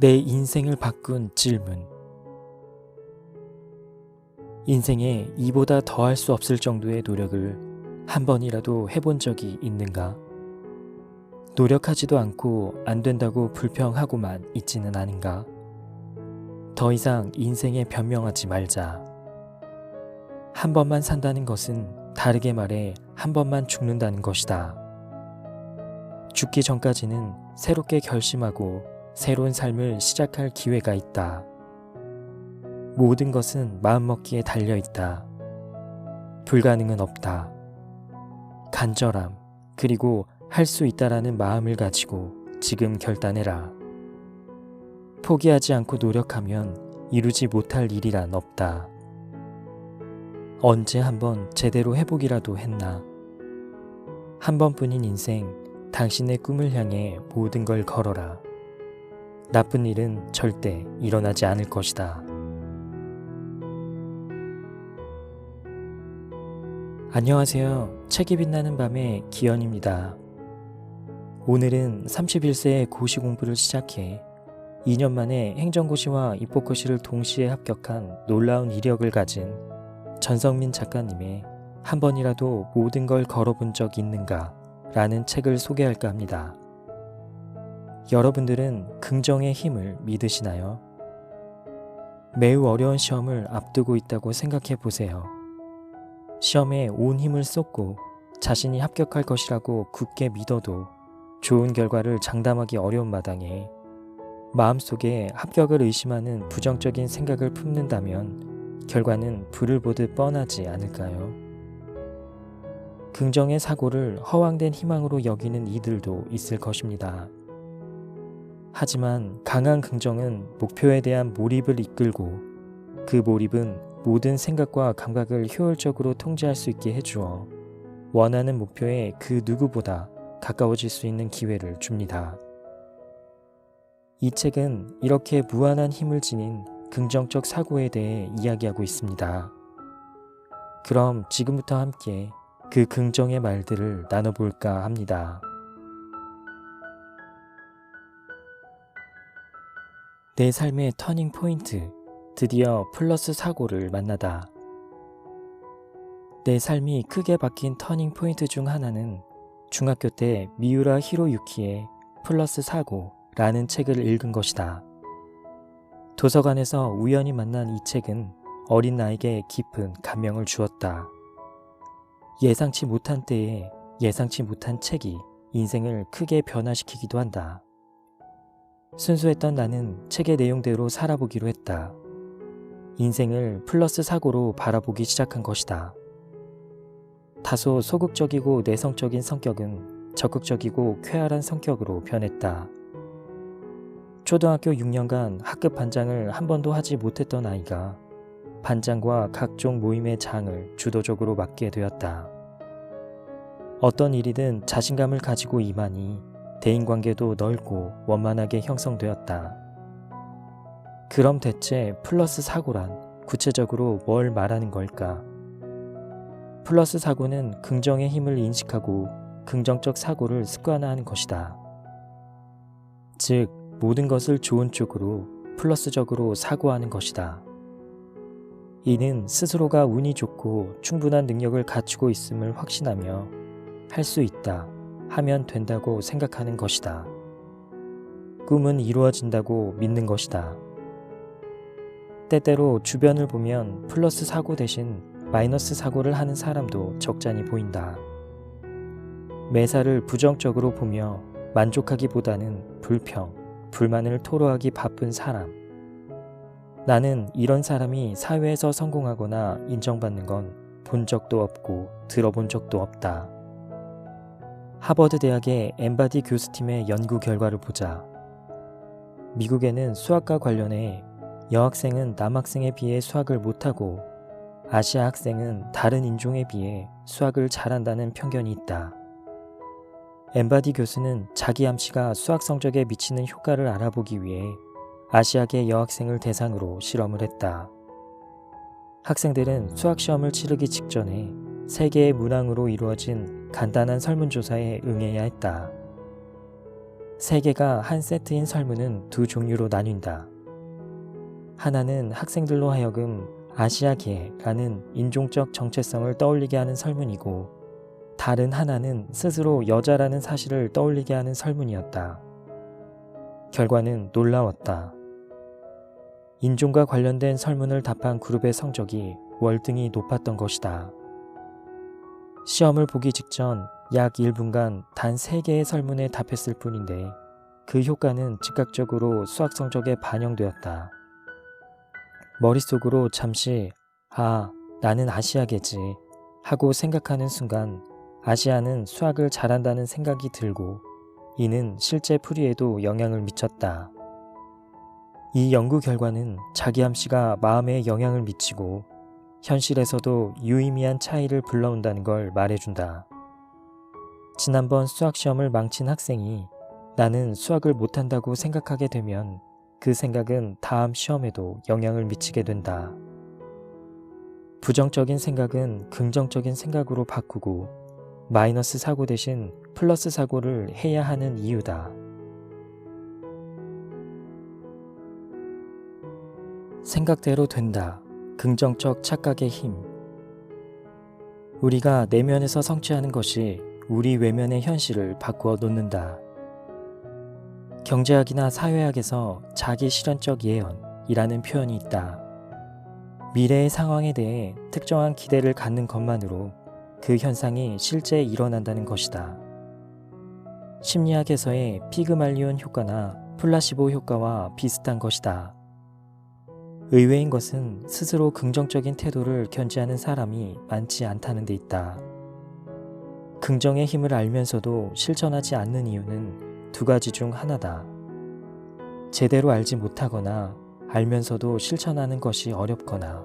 내 인생을 바꾼 질문. 인생에 이보다 더할 수 없을 정도의 노력을 한 번이라도 해본 적이 있는가? 노력하지도 않고 안 된다고 불평하고만 있지는 않은가? 더 이상 인생에 변명하지 말자. 한 번만 산다는 것은 다르게 말해 한 번만 죽는다는 것이다. 죽기 전까지는 새롭게 결심하고 새로운 삶을 시작할 기회가 있다. 모든 것은 마음먹기에 달려 있다. 불가능은 없다. 간절함, 그리고 할 수 있다라는 마음을 가지고 지금 결단해라. 포기하지 않고 노력하면 이루지 못할 일이란 없다. 언제 한번 제대로 해보기라도 했나? 한 번뿐인 인생, 당신의 꿈을 향해 모든 걸 걸어라. 나쁜 일은 절대 일어나지 않을 것이다. 안녕하세요. 책이 빛나는 밤의 기현입니다. 오늘은 31세에 고시 공부를 시작해 2년 만에 행정고시와 입법고시를 동시에 합격한 놀라운 이력을 가진 전성민 작가님의 한 번이라도 모든 걸 걸어본 적 있는가 라는 책을 소개할까 합니다. 여러분들은 긍정의 힘을 믿으시나요? 매우 어려운 시험을 앞두고 있다고 생각해 보세요. 시험에 온 힘을 쏟고 자신이 합격할 것이라고 굳게 믿어도 좋은 결과를 장담하기 어려운 마당에 마음속에 합격을 의심하는 부정적인 생각을 품는다면 결과는 불을 보듯 뻔하지 않을까요? 긍정의 사고를 허황된 희망으로 여기는 이들도 있을 것입니다. 하지만 강한 긍정은 목표에 대한 몰입을 이끌고 그 몰입은 모든 생각과 감각을 효율적으로 통제할 수 있게 해주어 원하는 목표에 그 누구보다 가까워질 수 있는 기회를 줍니다. 이 책은 이렇게 무한한 힘을 지닌 긍정적 사고에 대해 이야기하고 있습니다. 그럼 지금부터 함께 그 긍정의 말들을 나눠볼까 합니다. 내 삶의 터닝 포인트, 드디어 플러스 사고를 만나다. 내 삶이 크게 바뀐 터닝 포인트 중 하나는 중학교 때 미우라 히로유키의 플러스 사고라는 책을 읽은 것이다. 도서관에서 우연히 만난 이 책은 어린 나에게 깊은 감명을 주었다. 예상치 못한 때에 예상치 못한 책이 인생을 크게 변화시키기도 한다. 순수했던 나는 책의 내용대로 살아보기로 했다. 인생을 플러스 사고로 바라보기 시작한 것이다. 다소 소극적이고 내성적인 성격은 적극적이고 쾌활한 성격으로 변했다. 초등학교 6년간 학급 반장을 한 번도 하지 못했던 아이가 반장과 각종 모임의 장을 주도적으로 맡게 되었다. 어떤 일이든 자신감을 가지고 임하니 대인관계도 넓고 원만하게 형성되었다. 그럼 대체 플러스 사고란 구체적으로 뭘 말하는 걸까? 플러스 사고는 긍정의 힘을 인식하고 긍정적 사고를 습관화하는 것이다. 즉, 모든 것을 좋은 쪽으로 플러스적으로 사고하는 것이다. 이는 스스로가 운이 좋고 충분한 능력을 갖추고 있음을 확신하며 할 수 있다, 하면 된다고 생각하는 것이다. 꿈은 이루어진다고 믿는 것이다. 때때로 주변을 보면 플러스 사고 대신 마이너스 사고를 하는 사람도 적잖이 보인다. 매사를 부정적으로 보며 만족하기보다는 불평, 불만을 토로하기 바쁜 사람. 나는 이런 사람이 사회에서 성공하거나 인정받는 건 본 적도 없고 들어본 적도 없다. 하버드 대학의 엠바디 교수팀의 연구 결과를 보자. 미국에는 수학과 관련해 여학생은 남학생에 비해 수학을 못하고 아시아 학생은 다른 인종에 비해 수학을 잘한다는 편견이 있다. 엠바디 교수는 자기 암시가 수학 성적에 미치는 효과를 알아보기 위해 아시아계 여학생을 대상으로 실험을 했다. 학생들은 수학 시험을 치르기 직전에 세 개의 문항으로 이루어진 간단한 설문조사에 응해야 했다. 세 개가 한 세트인 설문은 두 종류로 나뉜다. 하나는 학생들로 하여금 아시아계라는 인종적 정체성을 떠올리게 하는 설문이고, 다른 하나는 스스로 여자라는 사실을 떠올리게 하는 설문이었다. 결과는 놀라웠다. 인종과 관련된 설문을 답한 그룹의 성적이 월등히 높았던 것이다. 시험을 보기 직전 약 1분간 단 3개의 설문에 답했을 뿐인데 그 효과는 즉각적으로 수학 성적에 반영되었다. 머릿속으로 잠시 아, 나는 아시아계지 하고 생각하는 순간 아시아는 수학을 잘한다는 생각이 들고 이는 실제 풀이에도 영향을 미쳤다. 이 연구 결과는 자기암 씨가 마음에 영향을 미치고 현실에서도 유의미한 차이를 불러온다는 걸 말해준다. 지난번 수학 시험을 망친 학생이 나는 수학을 못한다고 생각하게 되면 그 생각은 다음 시험에도 영향을 미치게 된다. 부정적인 생각은 긍정적인 생각으로 바꾸고 마이너스 사고 대신 플러스 사고를 해야 하는 이유다. 생각대로 된다. 긍정적 착각의 힘. 우리가 내면에서 성취하는 것이 우리 외면의 현실을 바꾸어 놓는다. 경제학이나 사회학에서 자기 실현적 예언이라는 표현이 있다. 미래의 상황에 대해 특정한 기대를 갖는 것만으로 그 현상이 실제 일어난다는 것이다. 심리학에서의 피그말리온 효과나 플라시보 효과와 비슷한 것이다. 의외인 것은 스스로 긍정적인 태도를 견지하는 사람이 많지 않다는 데 있다. 긍정의 힘을 알면서도 실천하지 않는 이유는 두 가지 중 하나다. 제대로 알지 못하거나 알면서도 실천하는 것이 어렵거나.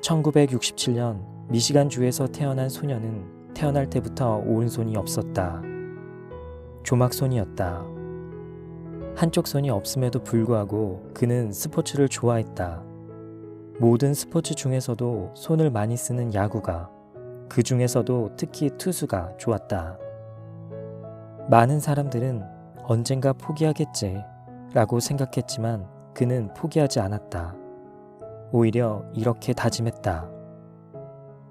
1967년 미시간주에서 태어난 소녀는 태어날 때부터 오른손이 없었다. 조막손이었다. 한쪽 손이 없음에도 불구하고 그는 스포츠를 좋아했다. 모든 스포츠 중에서도 손을 많이 쓰는 야구가, 그 중에서도 특히 투수가 좋았다. 많은 사람들은 언젠가 포기하겠지 라고 생각했지만 그는 포기하지 않았다. 오히려 이렇게 다짐했다.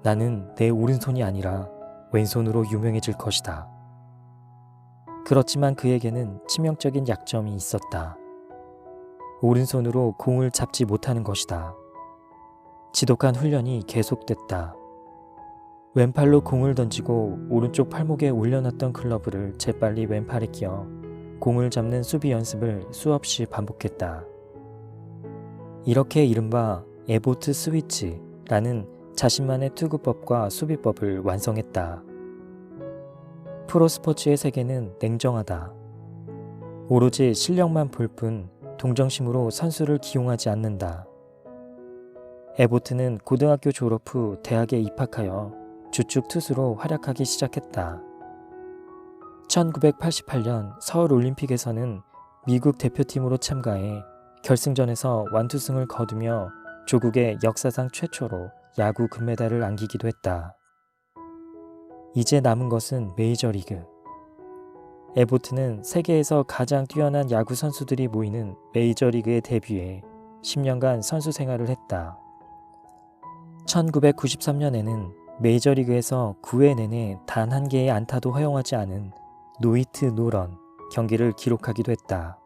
나는 내 오른손이 아니라 왼손으로 유명해질 것이다. 그렇지만 그에게는 치명적인 약점이 있었다. 오른손으로 공을 잡지 못하는 것이다. 지독한 훈련이 계속됐다. 왼팔로 공을 던지고 오른쪽 팔목에 올려놨던 클러브를 재빨리 왼팔에 끼어 공을 잡는 수비 연습을 수없이 반복했다. 이렇게 이른바 에보트 스위치라는 자신만의 투구법과 수비법을 완성했다. 프로 스포츠의 세계는 냉정하다. 오로지 실력만 볼 뿐 동정심으로 선수를 기용하지 않는다. 에보트는 고등학교 졸업 후 대학에 입학하여 주축 투수로 활약하기 시작했다. 1988년 서울 올림픽에서는 미국 대표팀으로 참가해 결승전에서 완투승을 거두며 조국의 역사상 최초로 야구 금메달을 안기기도 했다. 이제 남은 것은 메이저리그. 에보트는 세계에서 가장 뛰어난 야구 선수들이 모이는 메이저리그에 데뷔해 10년간 선수 생활을 했다. 1993년에는 메이저리그에서 9회 내내 단 한 개의 안타도 허용하지 않은 노이트 노런 경기를 기록하기도 했다.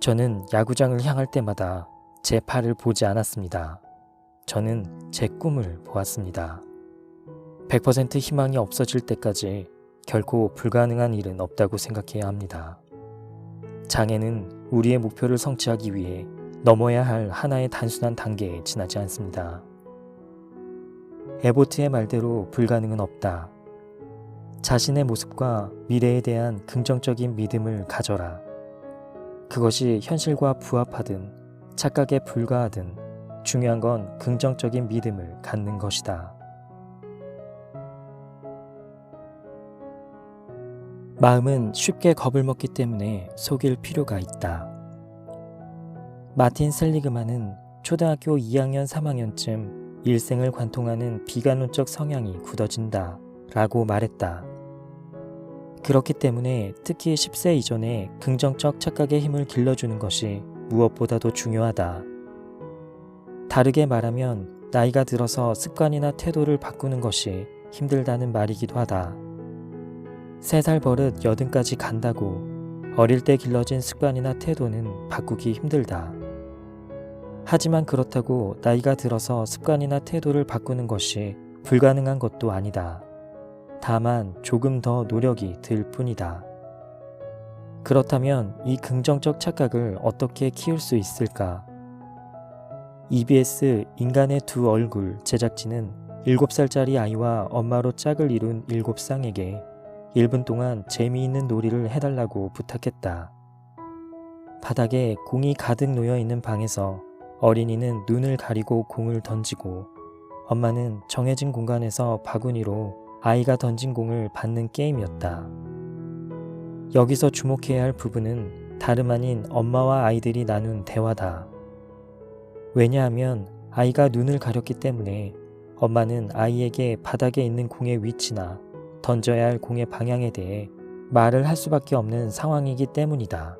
저는 야구장을 향할 때마다 제 팔을 보지 않았습니다. 저는 제 꿈을 보았습니다. 100% 희망이 없어질 때까지 결코 불가능한 일은 없다고 생각해야 합니다. 장애는 우리의 목표를 성취하기 위해 넘어야 할 하나의 단순한 단계에 지나지 않습니다. 에보트의 말대로 불가능은 없다. 자신의 모습과 미래에 대한 긍정적인 믿음을 가져라. 그것이 현실과 부합하든 착각에 불과하든 중요한 건 긍정적인 믿음을 갖는 것이다. 마음은 쉽게 겁을 먹기 때문에 속일 필요가 있다. 마틴 셀리그만은 초등학교 2학년 3학년쯤 일생을 관통하는 비관론적 성향이 굳어진다 라고 말했다. 그렇기 때문에 특히 10세 이전에 긍정적 착각의 힘을 길러주는 것이 무엇보다도 중요하다. 다르게 말하면 나이가 들어서 습관이나 태도를 바꾸는 것이 힘들다는 말이기도 하다. 세 살 버릇 여든까지 간다고 어릴 때 길러진 습관이나 태도는 바꾸기 힘들다. 하지만 그렇다고 나이가 들어서 습관이나 태도를 바꾸는 것이 불가능한 것도 아니다. 다만 조금 더 노력이 들 뿐이다. 그렇다면 이 긍정적 착각을 어떻게 키울 수 있을까? EBS 인간의 두 얼굴 제작진은 7살짜리 아이와 엄마로 짝을 이룬 7쌍에게 1분 동안 재미있는 놀이를 해달라고 부탁했다. 바닥에 공이 가득 놓여 있는 방에서 어린이는 눈을 가리고 공을 던지고 엄마는 정해진 공간에서 바구니로 아이가 던진 공을 받는 게임이었다. 여기서 주목해야 할 부분은 다름 아닌 엄마와 아이들이 나눈 대화다. 왜냐하면 아이가 눈을 가렸기 때문에 엄마는 아이에게 바닥에 있는 공의 위치나 던져야 할 공의 방향에 대해 말을 할 수밖에 없는 상황이기 때문이다.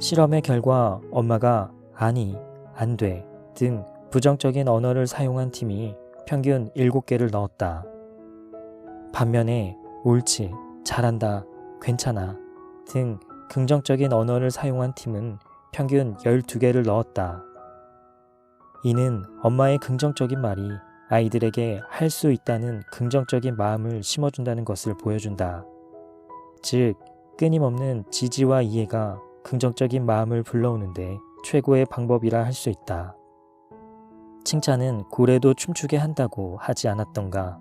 실험의 결과 엄마가 아니, 안 돼 등 부정적인 언어를 사용한 팀이 평균 7개를 넣었다. 반면에 옳지, 잘한다, 괜찮아 등 긍정적인 언어를 사용한 팀은 평균 12개를 넣었다. 이는 엄마의 긍정적인 말이 아이들에게 할 수 있다는 긍정적인 마음을 심어준다는 것을 보여준다. 즉, 끊임없는 지지와 이해가 긍정적인 마음을 불러오는데 최고의 방법이라 할 수 있다. 칭찬은 고래도 춤추게 한다고 하지 않았던가.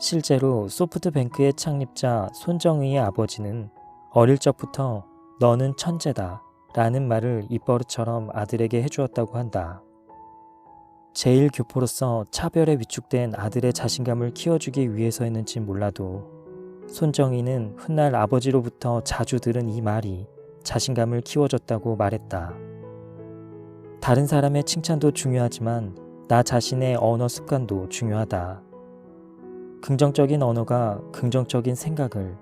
실제로 소프트뱅크의 창립자 손정의의 아버지는 어릴 적부터 너는 천재다 라는 말을 입버릇처럼 아들에게 해주었다고 한다. 제일 교포로서 차별에 위축된 아들의 자신감을 키워주기 위해서였는지 몰라도 손정희는 훗날 아버지로부터 자주 들은 이 말이 자신감을 키워줬다고 말했다. 다른 사람의 칭찬도 중요하지만 나 자신의 언어 습관도 중요하다. 긍정적인 언어가 긍정적인 생각을,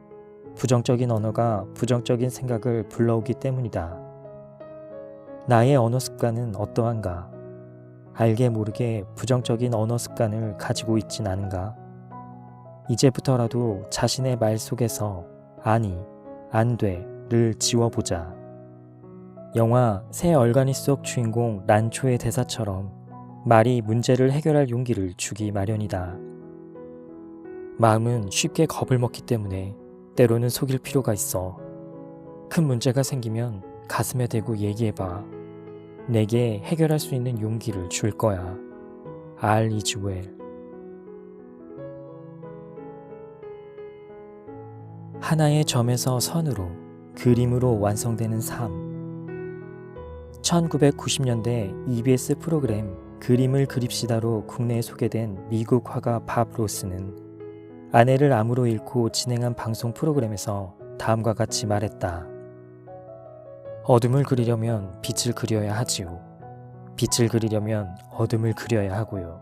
부정적인 언어가 부정적인 생각을 불러오기 때문이다. 나의 언어 습관은 어떠한가? 알게 모르게 부정적인 언어 습관을 가지고 있진 않은가? 이제부터라도 자신의 말 속에서 아니, 안 돼, 를 지워보자. 영화 새 얼간이 속 주인공 란초의 대사처럼 말이 문제를 해결할 용기를 주기 마련이다. 마음은 쉽게 겁을 먹기 때문에 때로는 속일 필요가 있어. 큰 문제가 생기면 가슴에 대고 얘기해봐. 내게 해결할 수 있는 용기를 줄 거야. Is well. 하나의 점에서 선으로 그림으로 완성되는 삶. 1990년대 EBS 프로그램 그림을 그립시다로 국내에 소개된 미국 화가 밥 로스는 아내를 암으로 잃고 진행한 방송 프로그램에서 다음과 같이 말했다. 어둠을 그리려면 빛을 그려야 하지요. 빛을 그리려면 어둠을 그려야 하고요.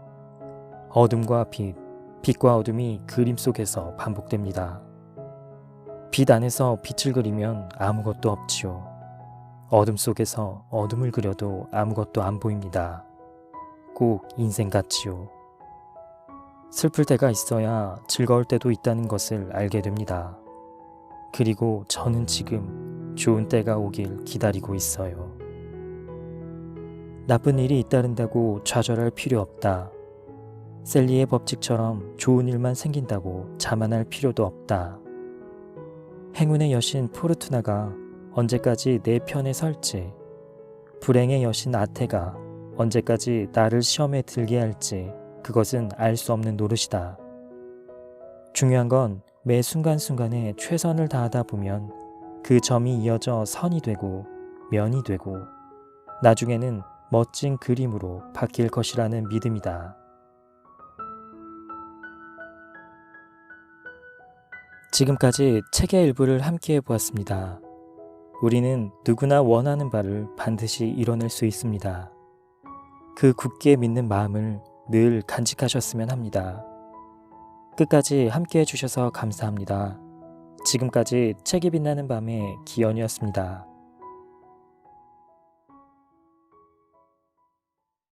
어둠과 빛, 빛과 어둠이 그림 속에서 반복됩니다. 빛 안에서 빛을 그리면 아무것도 없지요. 어둠 속에서 어둠을 그려도 아무것도 안 보입니다. 꼭 인생 같지요. 슬플 때가 있어야 즐거울 때도 있다는 것을 알게 됩니다. 그리고 저는 지금 좋은 때가 오길 기다리고 있어요. 나쁜 일이 잇따른다고 좌절할 필요 없다. 셀리의 법칙처럼 좋은 일만 생긴다고 자만할 필요도 없다. 행운의 여신 포르투나가 언제까지 내 편에 설지, 불행의 여신 아테가 언제까지 나를 시험에 들게 할지 그것은 알 수 없는 노릇이다. 중요한 건 매 순간순간에 최선을 다하다 보면 그 점이 이어져 선이 되고 면이 되고 나중에는 멋진 그림으로 바뀔 것이라는 믿음이다. 지금까지 책의 일부를 함께 해보았습니다. 우리는 누구나 원하는 바를 반드시 이뤄낼 수 있습니다. 그 굳게 믿는 마음을 늘 간직하셨으면 합니다. 끝까지 함께 해주셔서 감사합니다. 지금까지 책이 빛나는 밤의 기현이었습니다.